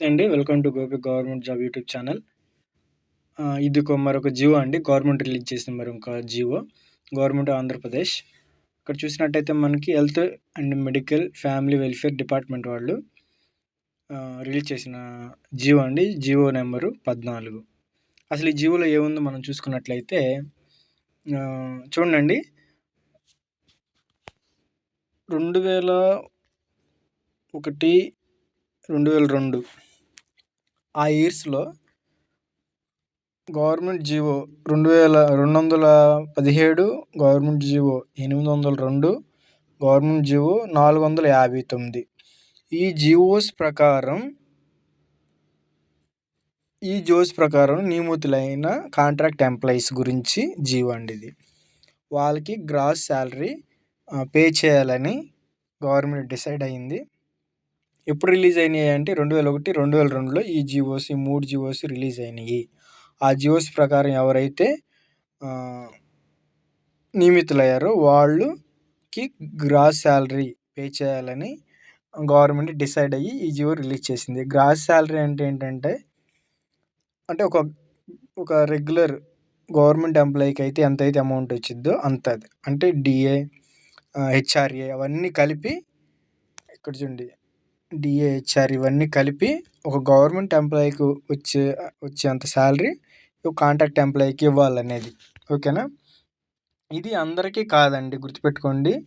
అండి. Welcome to Gopi government job YouTube channel. ఇది ఒక మరొక జియో అండి. గవర్నమెంట్ రిలీజ్ చేసిన మరొక జియో. గవర్నమెంట్ ఆంధ్రప్రదేశ్. ఇక్కడ చూసినట్టయితే మనకి health and medical family welfare department వాళ్ళు రిలీజ్ చేసిన జియో అండి. జియో నెంబరు పద్నాలుగు. అసలు ఈ జియోలో ఏముందో మనం చూసుకున్నట్లయితే చూడండి రెండు వేల ఒకటి రెండు వేల రెండు ఆ ఇయర్స్లో గవర్నమెంట్ జీవో రెండు వేల రెండు వందల పదిహేడు గవర్నమెంట్ జీవో ఎనిమిది వందల రెండు గవర్నమెంట్ జీవో నాలుగు వందల యాభై తొమ్మిది. ఈ జీవోస్ ప్రకారం ఈ జోస్ ప్రకారం నియమితులైన కాంట్రాక్ట్ ఎంప్లాయీస్ గురించి జీవో అండి ఇది. వాళ్ళకి గ్రాస్ శాలరీ పే చేయాలని గవర్నమెంట్ డిసైడ్ అయింది. ఎప్పుడు రిలీజ్ అయినాయి అంటే రెండు వేల ఒకటి రెండు వేల రెండులో ఈ జియోస్ ఈ మూడు జియోస్ రిలీజ్ అయినాయి. ఆ జియోస్ ప్రకారం ఎవరైతే నియమితులయ్యారో వాళ్ళకి గ్రాస్ శాలరీ పే చేయాలని గవర్నమెంట్ డిసైడ్ అయ్యి ఈ జియో రిలీజ్ చేసింది. గ్రాస్ శాలరీ అంటే ఏంటంటే అంటే ఒక ఒక రెగ్యులర్ గవర్నమెంట్ ఎంప్లాయీకి అయితే ఎంత అయితే అమౌంట్ వచ్చిందో అంత అది అంటే డిఏ హెచ్ఆర్ఏ అవన్నీ కలిపి ఇక్కడ చూడండి డిఏహెచ్ఆర్ ఇవన్నీ కలిపి ఒక గవర్నమెంట్ ఎంప్లాయీకి వచ్చే వచ్చేంత శాలరీ కాంట్రాక్ట్ ఎంప్లాయీకి ఇవ్వాలనేది. ఓకేనా? ఇది అందరికీ కాదండి గుర్తుపెట్టుకోండి.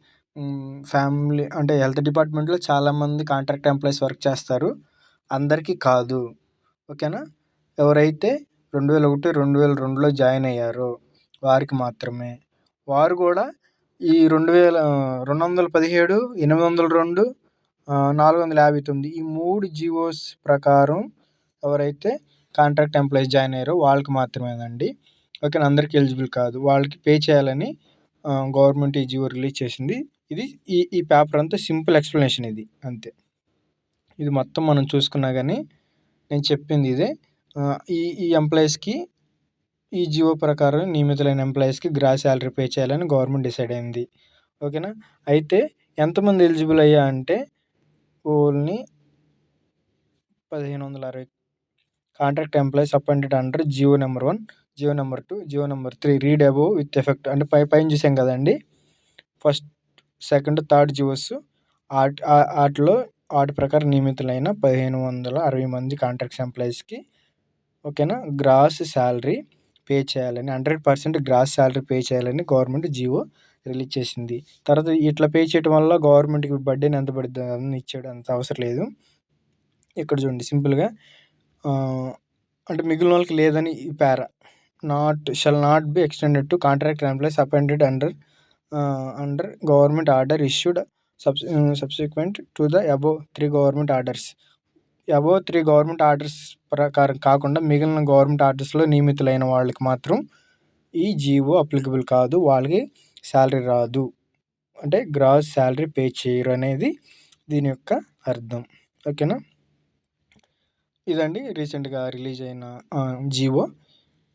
ఫ్యామిలీ అంటే హెల్త్ డిపార్ట్మెంట్లో చాలామంది కాంట్రాక్ట్ ఎంప్లాయీస్ వర్క్ చేస్తారు. అందరికీ కాదు. ఓకేనా? ఎవరైతే రెండు వేల ఒకటి రెండు వేల రెండులో జాయిన్ అయ్యారో వారికి మాత్రమే. వారు కూడా ఈ రెండు వేల రెండు వందల పదిహేడు ఎనిమిది వందల రెండు నాలుగు వందల యాభై తొమ్మిది. ఈ మూడు జియోస్ ప్రకారం ఎవరైతే కాంట్రాక్ట్ ఎంప్లాయీస్ జాయిన్ అయ్యారో వాళ్ళకి మాత్రమేనండి. ఓకే అందరికీ ఎలిజిబుల్ కాదు. వాళ్ళకి పే చేయాలని గవర్నమెంట్ ఈ జియో రిలీజ్ చేసింది. ఇది ఈ ఈ పేపర్ అంతా సింపుల్ ఎక్స్ప్లెనేషన్ ఇది. అంతే. ఇది మొత్తం మనం చూసుకున్నా కానీ నేను చెప్పింది ఇదే. ఈ ఈ ఎంప్లాయీస్కి ఈ జియో ప్రకారం నియమితులైన ఎంప్లాయీస్కి గ్రాస్ శాలరీ పే చేయాలని గవర్నమెంట్ డిసైడ్ అయింది. ఓకేనా? అయితే ఎంతమంది ఎలిజిబుల్ అయ్యా అంటే స్కూల్ని పదిహేను వందల అరవై contract employees appointed under GO number one GO number two GO number three read above with effect. అంటే పై పైన చూసాం కదండి. First second third GOs. వాటిలో వాటి ప్రకారం నియమితులైన పదిహేను వందల అరవై మంది కాంట్రాక్ట్స్ ఎంప్లాయీస్కి ఓకేనా? గ్రాస్ శాలరీ పే చేయాలని hundred percent gross salary pay చేయాలని గవర్నమెంట్ జియో రిలీజ్ చేసింది. తర్వాత ఇట్లా పే చేయడం వల్ల గవర్నమెంట్కి బర్త్డేని ఎంత పడుతుంది అన్నీ ఇచ్చాడు అంత అవసరం లేదు. ఇక్కడ చూడండి సింపుల్గా అంటే మిగిలిన వాళ్ళకి లేదని ఈ para not shall not be extended to contract employees appointed under under government order issued sub subsequent to the above three government orders above three government orders ప్రకారం కాకుండా మిగిలిన గవర్నమెంట్ ఆర్డర్స్లో నియమితులైన వాళ్ళకి మాత్రం ఈ జీవో అప్లికబుల్ కాదు. వాళ్ళకి శాలరీ రాదు. అంటే గ్రాస్ శాలరీ పే చేయరు అనేది దీని యొక్క అర్థం. ఓకేనా? ఇదండి రీసెంట్గా రిలీజ్ అయిన జివో.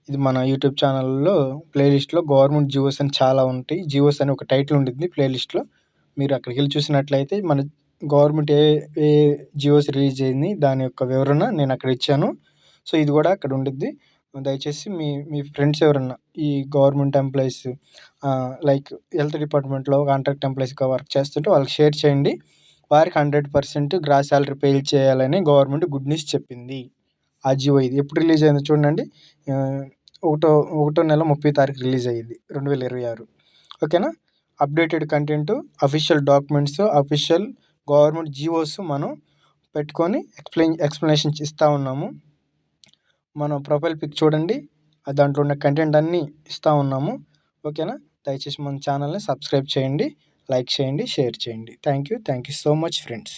ఇది మన యూట్యూబ్ ఛానల్లో ప్లేలిస్ట్లో గవర్నమెంట్ జియోస్ అని చాలా ఉంటాయి. జియోస్ అని ఒక టైటిల్ ఉంటుంది ప్లేలిస్ట్లో. మీరు అక్కడికి వెళ్ళి చూసినట్లయితే మన గవర్నమెంట్ ఏ ఏ జియోస్ రిలీజ్ అయింది దాని యొక్క వివరణ నేను అక్కడ ఇచ్చాను. సో ఇది కూడా అక్కడ ఉండిద్ది. దయచేసి మీ మీ ఫ్రెండ్స్ ఎవరన్నా ఈ గవర్నమెంట్ ఎంప్లాయీస్ లైక్ హెల్త్ డిపార్ట్మెంట్లో కాంట్రాక్ట్ ఎంప్లాయీస్గా వర్క్ చేస్తుంటే వాళ్ళకి షేర్ చేయండి. వారికి hundred percent gross salary pay చేయాలని గవర్నమెంట్ గుడ్ న్యూస్ చెప్పింది. ఆ జియో ఇది ఎప్పుడు రిలీజ్ అయిందో చూడండి. ఒకటో ఒకటో నెల ముప్పై తారీఖు రిలీజ్ అయ్యింది రెండు వేల ఇరవై ఆరు. ఓకేనా updated content official documents official government GOs మనం పెట్టుకొని ఎక్స్ప్లెయిన్ ఎక్స్ప్లెనేషన్ ఇస్తూ ఉన్నాము. మన ప్రొఫైల్ పిక్ చూడండి. దాంట్లో ఉన్న కంటెంట్ అన్నీ ఇస్తూ ఉన్నాము. ఓకేనా? దయచేసి మన ఛానల్ని సబ్స్క్రైబ్ చేయండి. లైక్ చేయండి షేర్ చేయండి. Thank you thank you so much friends